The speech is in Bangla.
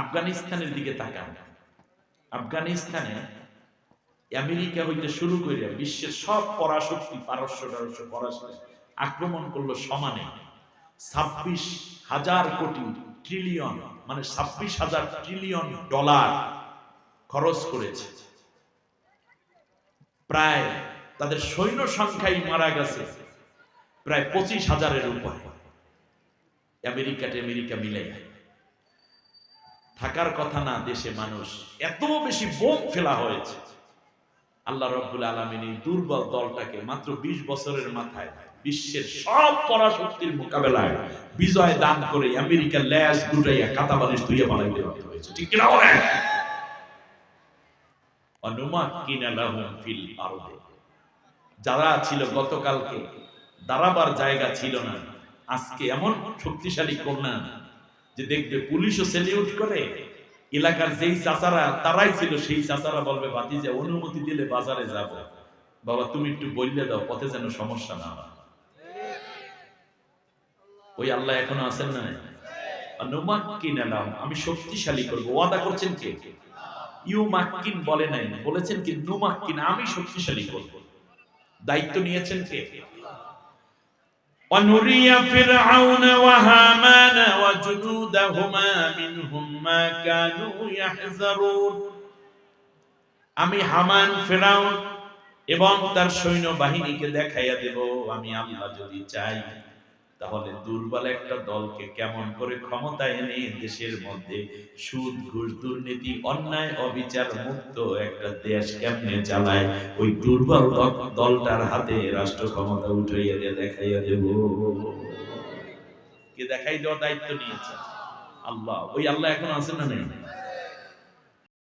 আফগানিস্তানের দিকে তাকান। আফগানিস্তানে আমেরিকা হইতে শুরু করে বিশ্বের সব পরাশক্তি পারস্য টারস্য পরাশক্তি আক্রমণ করল সমানে। ছাব্বিশ হাজার কোটি ট্রিলিয়ন মানে ছাব্বিশ হাজার ট্রিলিয়ন ডলার খরচ করেছে। প্রায় তাদের সৈন্য সংখ্যাই মারা গেছে, প্রায় পঁচিশ হাজারের উপরে। আমেরিকা মিলাই থাকার কথা না, দেশে মানুষ এত বেশি বোম ফেলা হয়েছে। আল্লাহ রব্বুল আলমিন এই দুর্বল দলটাকে মাত্র ২০ বছরের মাথায় বিশ্বের সব পরাশক্তির মোকাবেলায় বিজয় দান করে আমেরিকার ল্যাস দুটাইয়া কাতাবালিশ ধুইয়া বানাইতে বাধ্য হয়েছে। ঠিক কিনা লাহুম ফিল যারা ছিল গতকালকে, দাঁড়াবার জায়গা ছিল না, আজকে এমন শক্তিশালী কন্যা যে দেখবে পুলিশও সেলিউট করে। এলাকার যেই চাচারা, তারাই ছিল সেই চাচারা বলবে বাতি যে অনুমতি দিলে বাজারে যাব। বাবা, তুমি একটু বললে দাও, পথে যেন সমস্যা না হয়। ওই আল্লাহ এখনও আছেন না? আমি শক্তিশালী করব। ওয়াদা করছেন কে? ইউ মাক্কিন বলে নাই, বলেছেন কি আমি শক্তিশালী করব। দায়িত্ব নিয়েছেন কে? অনুরিয়া ফিরাউন ওয়া وجنودهما منهم ما كانوا يحذرون আমি হামান ফেরাউন এবং তার সৈন্য বাহিনীকে দেখাইয়া দেব আমি আল্লাহ যদি চাই তাহলে দুর্বল একটা দলকে কেমন করে ক্ষমতা এনে দেশের মধ্যে সুদ ঘুষ দুর্নীতি অন্যায় অবিচার মুক্ত একটা দেশ কেমনে চালায় ওই দুর্বল দল- দলটার হাতে রাষ্ট্র ক্ষমতা উঠাইয়া দিয়ে দেখাইয়া দেব কে দেখাই দেওয়ার দায়িত্ব নিয়েছে। আল্লাহ ওই আল্লাহ এখন আছে না নেই?